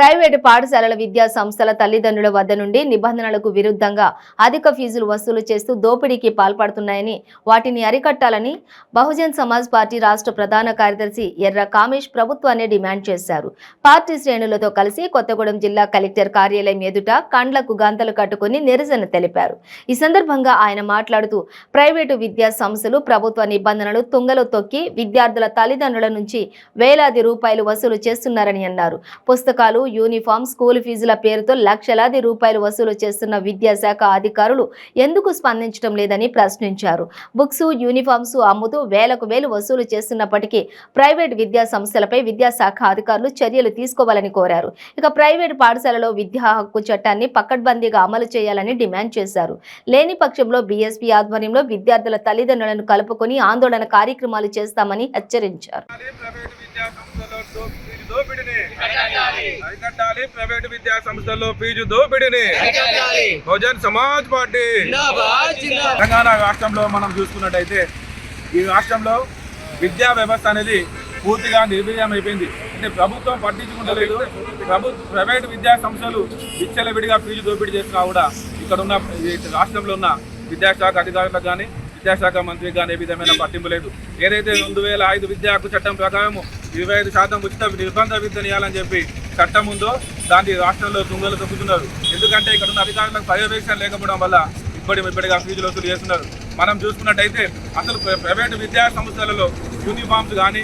Private పాఠశాలల విద్యా సంస్థల తల్లిదండ్రుల వద్ద నుండి నిబంధనలకు విరుద్ధంగా అధిక ఫీజులు వసూలు చేస్తూ దోపిడీకి పాల్పడుతున్నాయని వాటిని అరికట్టాలని బహుజన్ సమాజ్ పార్టీ రాష్ట్ర ప్రధాన కార్యదర్శి ఎర్ర కామేష్ ప్రభుత్వాన్ని డిమాండ్ చేశారు. పార్టీ శ్రేణులతో కలిసి కొత్తగూడెం జిల్లా కలెక్టర్ కార్యాలయం ఎదుట కండ్లకు గంతలు కట్టుకుని నిరసన తెలిపారు. ఈ సందర్భంగా ఆయన మాట్లాడుతూ ప్రైవేటు విద్యా సంస్థలు ప్రభుత్వ నిబంధనలు తుంగలో తొక్కి విద్యార్థుల తల్లిదండ్రుల నుంచి వేలాది రూపాయలు వసూలు చేస్తున్నారని అన్నారు. పుస్తకాలు యూనిఫామ్ స్కూల్ ఫీజుల పేరుతో లక్షలాది రూపాయలు వసూలు చేస్తున్న విద్యాశాఖ అధికారులు ఎందుకు స్పందించడం లేదని ప్రశ్నించారు. బుక్స్ యూనిఫామ్స్ అమ్ముతూ వేలకు వేలు వసూలు చేస్తున్నప్పటికీ ప్రైవేట్ విద్యా సంస్థలపై విద్యాశాఖ అధికారులు చర్యలు తీసుకోవాలని కోరారు. ఇక ప్రైవేట్ పాఠశాలలో విద్యా హక్కు చట్టాన్ని పకడ్బందీగా అమలు చేయాలని డిమాండ్ చేశారు. లేని పక్షంలో బీఎస్పీ ఆధ్వర్యంలో విద్యార్థుల తల్లిదండ్రులను కలుపుకొని ఆందోళన కార్యక్రమాలు చేస్తామని హెచ్చరించారు. అరికట్టాలి ప్రైవేట్ విద్యా సంస్థల్లో ఫీజు దోపిడీని అరికట్టాలి. ప్రైవేట్ విద్యా సంస్థల్లో ఫీజు దోపిడీని బహుజన్ సమాజ్ పార్టీ తెలంగాణ రాష్ట్రంలో మనం చూసుకున్నట్టయితే ఈ రాష్ట్రంలో విద్యా వ్యవస్థ అనేది పూర్తిగా నిర్వీర్యం అయిపోయింది. అంటే ప్రభుత్వం పట్టించుకుంటలేదు. ప్రభు ప్రైవేట్ విద్యా సంస్థలు విచ్చలవిడిగా ఫీజు దోపిడీ చేసినా కూడా ఇక్కడ ఉన్న రాష్ట్రంలో ఉన్న విద్యాశాఖ అధికారులకు కానీ విద్యాశాఖ మంత్రికి కానీ ఏ విధమైన పట్టింపు లేదు. ఏదైతే రెండు వేల ఐదు విద్యా హక్కు చట్టం ప్రకారము ఇరవై ఐదు శాతం ఉచిత నిర్బంధ విద్యనియాలని చెప్పి చట్టం ఉందో దాన్ని రాష్ట్రంలో తుంగలు తొక్కుతున్నారు. ఎందుకంటే ఇక్కడ ఉన్న అధికారులకు పర్యవేక్షణ లేకపోవడం వల్ల ఇప్పటి ఇప్పటిగా ఫీజులు వసూలు చేస్తున్నారు. మనం చూసుకున్నట్టయితే అసలు ప్రైవేటు విద్యా సంస్థలలో యూనిఫామ్స్ కానీ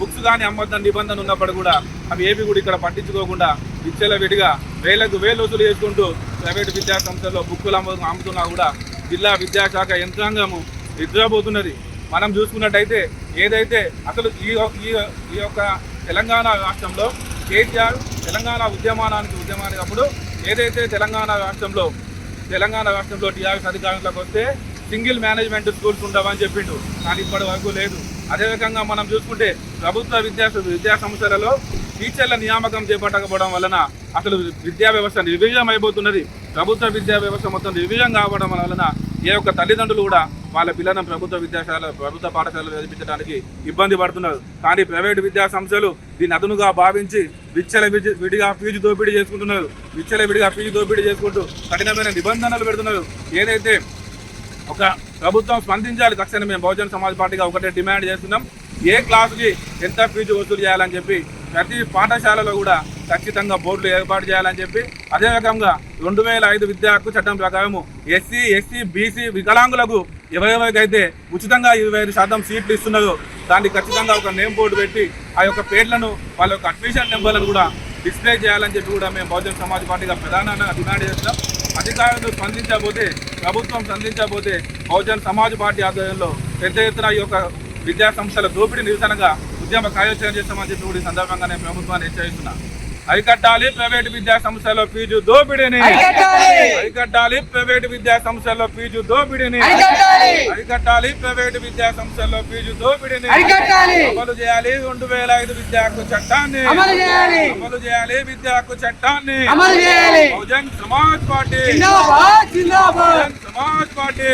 బుక్స్ కానీ అమ్మొద్దని నిబంధన ఉన్నప్పుడు కూడా అవి ఏవి కూడా ఇక్కడ పట్టించుకోకుండా విచ్చల విడిగా వేలకు వేలు వసూలు చేసుకుంటూ ప్రైవేటు విద్యా సంస్థల్లో బుక్కులు అమ్ము అమ్ముతున్నా కూడా జిల్లా విద్యాశాఖ యంత్రాంగము నిద్రపోతున్నది. మనం చూసుకున్నట్టయితే ఏదైతే అసలు ఈ ఈ ఈ యొక్క తెలంగాణ రాష్ట్రంలో కేసీఆర్ తెలంగాణ ఉద్యమానానికి ఉద్యమానికి ఏదైతే తెలంగాణ రాష్ట్రంలో తెలంగాణ రాష్ట్రంలో టీఆర్ఎస్ అధికారంలోకి వస్తే సింగిల్ మేనేజ్మెంట్ స్కూల్స్ ఉండవని చెప్పిండు. కానీ ఇప్పటి వరకు లేదు. అదేవిధంగా మనం చూసుకుంటే ప్రభుత్వ విద్యా విద్యా సంస్థలలో టీచర్ల నియామకం చేపట్టకపోవడం వలన అసలు విద్యా వ్యవస్థ నిర్వీర్యం అయిపోతున్నది ప్రభుత్వ విద్యా వ్యవస్థ మొత్తం నిర్వీర్యం కావడం వలన ఏ ఒక్క తల్లిదండ్రులు కూడా వాళ్ళ పిల్లలను ప్రభుత్వ విద్యాశాల ప్రభుత్వ పాఠశాలలో చదివించడానికి ఇబ్బంది పడుతున్నారు. కానీ ప్రైవేటు విద్యా సంస్థలు దీన్ని అదునుగా భావించి విచ్చల విడిగా ఫీజు దోపిడీ చేసుకుంటున్నారు. విచ్చల విడిగా ఫీజు దోపిడీ చేసుకుంటూ కఠినమైన నిబంధనలు పెడుతున్నారు. ఏదైతే ఒక ప్రభుత్వం స్పందించాలి తక్షణం మేము బహుజన సమాజ్ పార్టీగా ఒకటే డిమాండ్ చేస్తున్నాం. ఏ క్లాసుకి ఎంత ఫీజు వసూలు చేయాలని చెప్పి ప్రతి పాఠశాలలో కూడా ఖచ్చితంగా బోర్డులు ఏర్పాటు చేయాలని చెప్పి అదే రకంగా రెండు వేల ఐదు విద్యా హక్కు చట్టం ప్రకారము ఎస్సీ ఎస్సీ బీసీ వికలాంగులకు ఎవరెవరికైతే ఉచితంగా ఇరవై ఐదు శాతం సీట్లు ఇస్తున్నారో. దానికి ఖచ్చితంగా ఒక నేమ్ బోర్డు పెట్టి ఆ యొక్క పేర్లను వాళ్ళ యొక్క అడ్మిషన్ నెంబర్లను కూడా డిస్ప్లే చేయాలని చెప్పి కూడా మేము బహుజన సమాజ్ పార్టీగా ప్రధానంగా డిమాండ్ చేస్తున్నాం. అధికారులు స్పందించబోతే ప్రభుత్వం స్పందించబోతే బహుజన్ సమాజ్ పార్టీ ఆధ్వర్యంలో పెద్ద ఎత్తున ఈ యొక్క విద్యా సంస్థల దోపిడీ నిరసనగా ఉద్యమ కార్యాచరణ చేస్తామని చెప్పి కూడా ఈ సందర్భంగా నేను ప్రభుత్వాన్ని హెచ్చరిస్తున్నాను అరికట్టాలి ప్రైవేటు విద్యా సంస్థల్లో ఫీజు దోపిడీని. అరికట్టాలి. ప్రైవేటు విద్యా సంస్థల్లో ఫీజు దోపిడీని. అరికట్టాలి. ప్రైవేటు విద్యా సంస్థల్లో ఫీజు దోపిడీని. అమలు చేయాలి రెండు వేల ఐదు విద్యా హక్కు చట్టాన్ని. అమలు చేయాలి. విద్యా హక్కు చట్టాన్ని. బహుజన్ సమాజ్ పార్టీ. సమాజ్ పార్టీ.